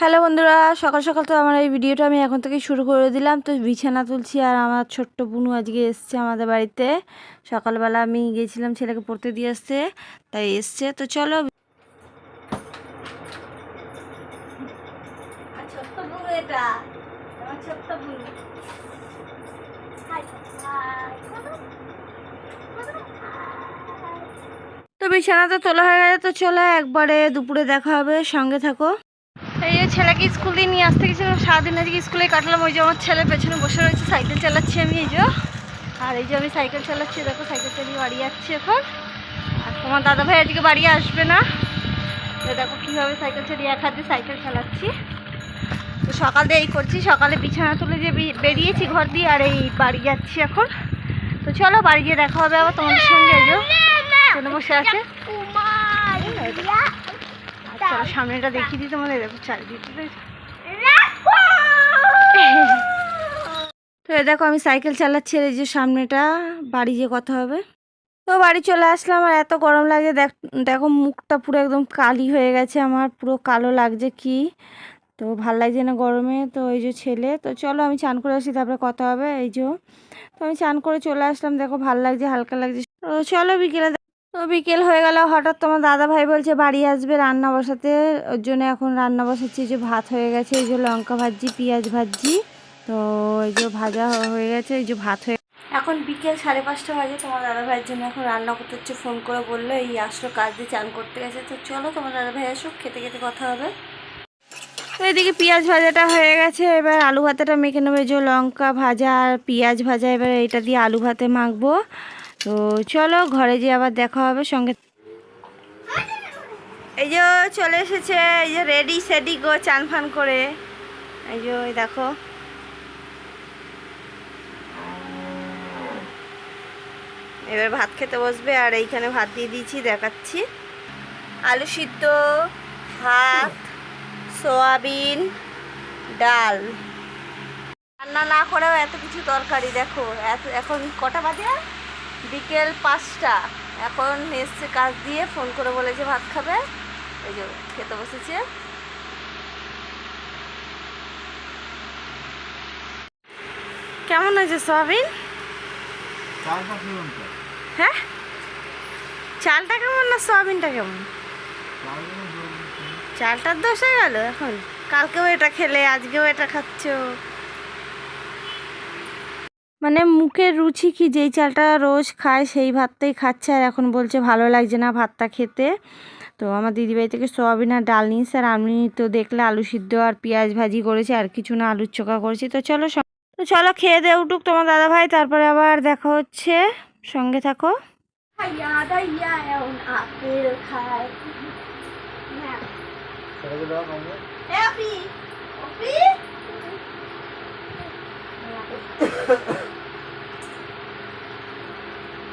Hello বন্ধুরা সকাল সকাল তো আমার এই ভিডিওটা আমি এখন থেকে শুরু করে দিলাম। তো বিছানা তুলছি আর আমার ছোট্ট বুনু আজকে এসছে আমাদের বাড়িতে। সকালবেলা আমি গিয়েছিলাম ছেলেকে পড়তে দিয়ে আসতে তাই এসছে। তো চলো তো বুনু তো তোলা হয়ে গেছে তো চলো একবারে দুপুরে দেখা হবে সঙ্গে থাকো। ছেলেকে স্কুল নিয়ে আসতে গেছিলাম, সারাদিন আজকে স্কুলে কাটলাম, ওই যে আমার ছেলে পেছনে বসে রয়েছে, সাইকেল চালাচ্ছি আমি এই যে। আর এই যে আমি সাইকেল চালাচ্ছি দেখো সাইকেল চালিয়ে বাড়ি যাচ্ছি এখন। আর তোমার দাদা ভাই আজকে বাড়ি আসবে না। দেখো কীভাবে সাইকেল চালিয়ে এক হাতে সাইকেল চালাচ্ছি। তো সকাল এই করছি, সকালে বিছানা তুলে যে বেরিয়েছি ঘর দিয়ে, আর এই বাড়ি যাচ্ছি এখন। তো চলো বাড়ি গিয়ে দেখা হবে আবার তোমাদের সঙ্গে, এই যে। ট্রেনে বসে আছে। চলো, সামনেটা দেখিয়ে দিই তোমাদের, দেখো তো দেখো, আমি সাইকেল চালাচ্ছি এই যে সামনেটা, বাড়ি যে কথা হবে। তো বাড়ি চলে আসলাম, আর এত গরম লাগে দেখো মুখটা পুরো একদম কালি হয়ে গেছে আমার, পুরো কালো লাগছে কি। তো ভালো লাগছে না গরমে, তো এই যে ছেলে, তো চলো আমি চান করে আসি, তারপরে কথা হবে, এই যে। তো আমি চান করে চলে আসলাম, দেখো ভালো লাগছে, হালকা লাগছে। তো চলো বিকেলে তো বিকেল হয়ে গেল, হঠাৎ তোমার দাদা ভাই বলছে, বাড়ি আসবে রান্না বসাতে। ওর জন্য এখন রান্না বসাচ্ছি যে ভাত হয়ে গেছে, এই যে লঙ্কা ভাজি, পেঁয়াজ ভাজি। তো এই যে ভাজা হয়ে গেছে, এই যে ভাত হয়ে এখন বিকেল সাড়ে পাঁচটা বাজে, তোমার দাদা ভাইয়ের জন্য এখন রান্না করতে হচ্ছে, ফোন করে বলল, এই আসলো কাজ দিয়ে চান করতে গেছে। তো চলো, তোমার দাদা ভাই আসুক, খেতে খেতে কথা হবে। তো এদিকে পেঁয়াজ ভাজাটা হয়ে গেছে, এবার আলু ভাতাটা মেখে নেবে যে লঙ্কা ভাজা আর পেঁয়াজ ভাজা, এবার এটা দিয়ে আলু ভাতে মাখবো। তো চলো ঘরে যেয়ে আবার দেখা হবে সঙ্গে। এই যে চলে এসেছে, এই যে রেডি সেডি গো, চান ফান করে। এই যে দেখো। এবার ভাত খেতে বসবে, আর এইখানে ভাত দিয়ে দিয়েছি, দেখাচ্ছি। আলু সিদ্ধ, ভাত, সোয়াবিন, ডাল। রান্না না করেও এত কিছু তরকারি, দেখো, এত এখন কটা বাজে? বিকেল পাঁচটা। এখন এসছে কাজ দিয়ে ফোন করে বলেছে ভাত খাবে। এই যে খেতে বসেছে। কেমন হয়েছে সোয়াবিন? হ্যাঁ? চালটা কেমন না সোয়াবিনটা কেমন? চালটার দোষ হয়ে গেল এখন? কালকেও এটা খেলে আজকেও এটা খাচ্ছ। মানে মুখের রুচি কি? যেই চালটা রোজ খায় সেই ভাতটাই খাচ্ছে আর এখন বলছে ভালো লাগছে না ভাতটা খেতে। তো আমার দিদিভাই থেকে সোয়াবিন আর ডাল নিয়েছে আর আমি তো দেখলে আলু সিদ্ধ আর পেঁয়াজ ভাজি করেছি আর কিছু না আলুর চোখা করেছি। তো চলো তো চলো খেয়ে দে উঠুক তোমার দাদা ভাই তারপরে আবার দেখা হচ্ছে। সঙ্গে থাকো। আপেল খায়।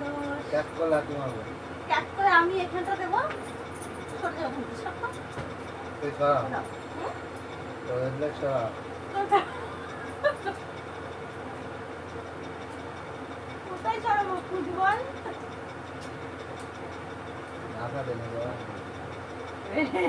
দোষ। ক্যাপ করে আমি এখানটা দেবো। কোথায় চড়াবো ফুটবল খেয়ে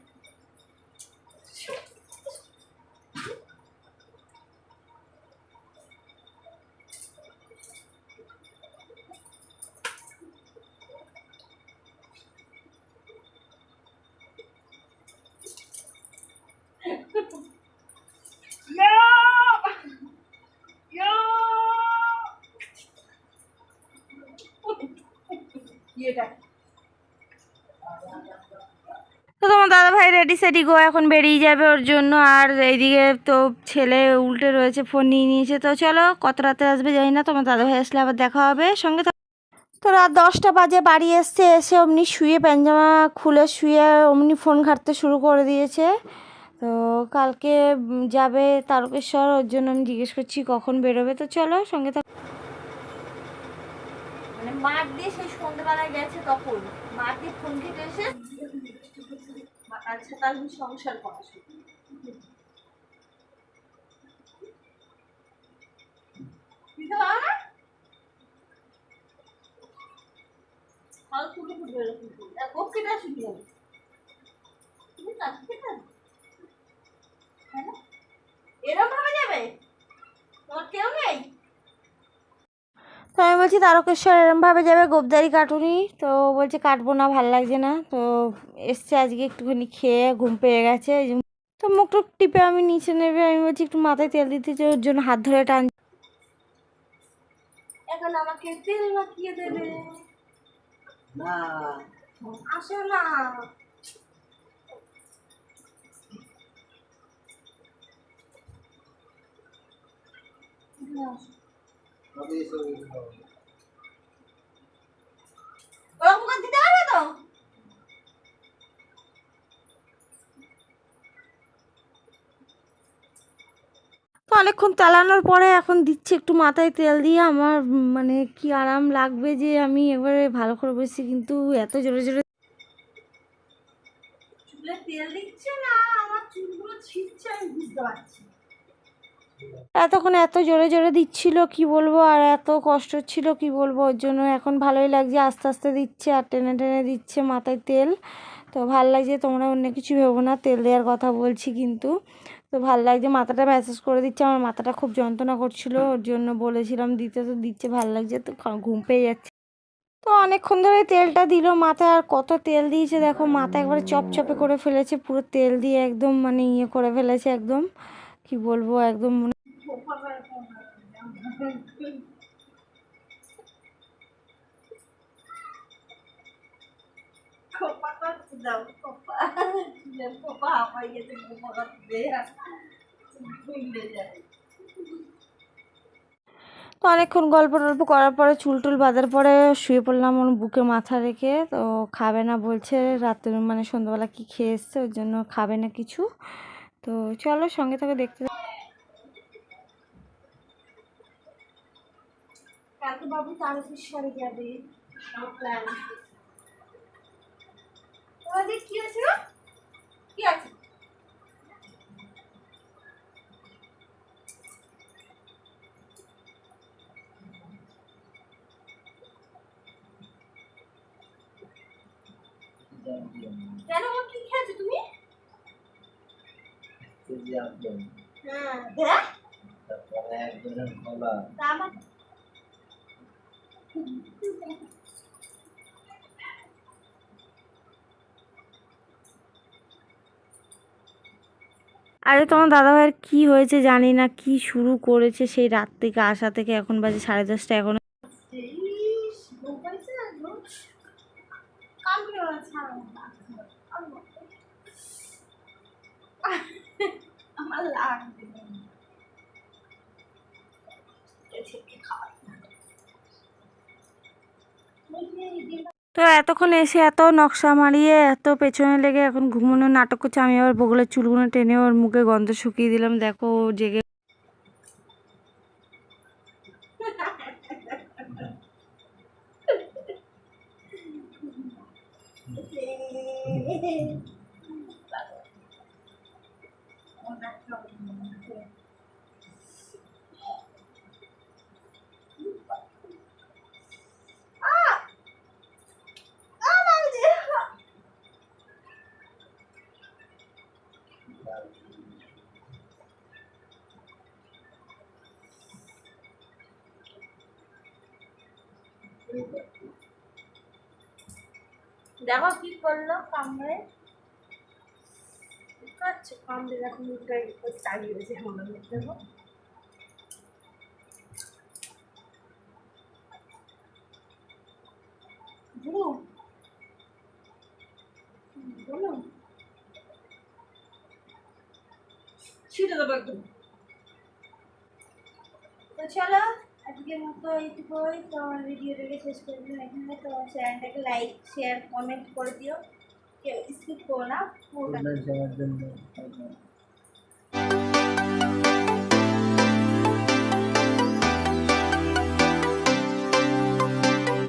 তো তোমার দাদা ভাই রেডি সেডি গো এখন বেরিয়ে যাবে ওর জন্য। আর এইদিকে তো ছেলে উল্টে রয়েছে ফোন নিয়ে নিয়েছে। তো চলো, কত রাতে আসবে জানি না, তোমার দাদা ভাই আসলে আবার দেখা হবে। সঙ্গে তো রাত দশটা বাজে, বাড়ি এসছে, এসে অমনি শুয়ে প্যান্জামা খুলে শুয়ে অমনি ফোন ঘাঁটতে শুরু করে দিয়েছে। তো কালকে যাবে তারকেশ্বর, ওর জন্য আমি জিজ্ঞেস করছি কখন বেরোবে। তো চলো, সঙ্গে থাকো মাঠ দিয়ে সেই সন্ধ্যাবেলায় গেছে তখন। দিয়ে ফোন এসে আচ্ছা তাহলে সংসার করা শুরু না হাল ফুটে ফুটবে এরকম করে। আর কোপ কেটে আসি কি হবে? তুমি কাজ কেটে আসবে? হ্যাঁ না? এরম ভাবে যাবে তোমার কেউ নেই তো আমি বলছি তারকেশ্বর এরমভাবে যাবে গোবদারি কাটুনি। তো বলছে কাটবো না ভালো লাগছে না। তো এসছে আজকে একটুখানি খেয়ে ঘুম পেয়ে গেছে। তো মুখ টুক টিপে আমি নিচে নেবে আমি বলছি একটু মাথায় তেল দিতে যে ওর জন্য হাত ধরে টান এখন আমাকে তেল মাখিয়ে দেবে। না। আসো না। তবে এসব কিছু হবে না। ওরকম করে দিতে পারবে তো তো অনেকক্ষণ চালানোর পরে এখন দিচ্ছে একটু মাথায় তেল দিয়ে। আমার মানে কি আরাম লাগবে যে আমি এবারে ভালো করে বসছি কিন্তু এত জোরে জোরে তেল দিচ্ছে না আমার চুলগুলো ছিটছে আমি বুঝতে পারছি এতক্ষণ এত জোরে জোরে দিচ্ছিল কি বলব? আর এত কষ্ট ছিল কি বলব? ওর জন্য এখন ভালোই লাগছে আস্তে আস্তে দিচ্ছে আর টেনে টেনে দিচ্ছে মাথায় তেল। তো ভালো লাগছে তোমরা অন্য কিছু ভেবো না তেল দেওয়ার কথা বলছি কিন্তু। তো ভালো লাগছে, মাথাটা ম্যাসেজ করে দিচ্ছে, আমার মাথাটা খুব যন্ত্রণা করছিল, ওর জন্য বলেছিলাম দিতে, তো দিচ্ছে, ভালো লাগছে, তো ঘুম পেয়ে যাচ্ছে। তো অনেকক্ষণ ধরে তেলটা দিল মাথায়, আর কত তেল দিয়েছে দেখো, মাথা একবারে চপচপে করে ফেলেছে, পুরো তেল দিয়ে একদম মানে ইয়ে করে ফেলেছে একদম, কি বলব, একদম তো অনেকক্ষণ গল্প টল্প করার পরে চুল টুল বাঁধার পরে শুয়ে পড়লাম ওর বুকে মাথা রেখে। তো খাবে না বলছে রাত্রে মানে সন্ধ্যাবেলা কি খেয়ে এসছে ওর জন্য খাবে না কিছু। তো চলো সঙ্গে থেকে দেখতে কালকে বাবু তারকেশ্বরে যাবে প্ল্যান তোমাদের কি আছে? কি আছে? কেন গো, কি খেয়েছো তুমি? হ্যাঁ দেখ। তারপরে এক ডজন তা আমার আরে তোমার দাদাভাইয়ের কি হয়েছে জানি না, কি শুরু করেছে সেই রাত থেকে, আসা থেকে, এখন বাজে সাড়ে দশটা, এখন এতক্ষণ এসে এত নকশা মারিয়ে এত পেছনে লেগে এখন ঘুমোনো নাটক করছে আমি আবার বগলের চুলগুলো টেনে ওর মুখে গন্ধ শুকিয়ে দিলাম দেখো জেগে Thank you. দেখো কি করল? কামড়ে কাচ্ছে কামড়ে দেখো মুখটা চালিয়ে দিয়েছে আমার দেখো। বুড়ো বলো। ছিটে দেবো একদম। তো চলো। আজকের মতো এইটুকুই। তো আমার ভিডিওটাকে শেষ করে দিলাম এখানে। তো চ্যানেলটাকে লাইক শেয়ার কমেন্ট করে দিও। কেউ স্কিপ করো না।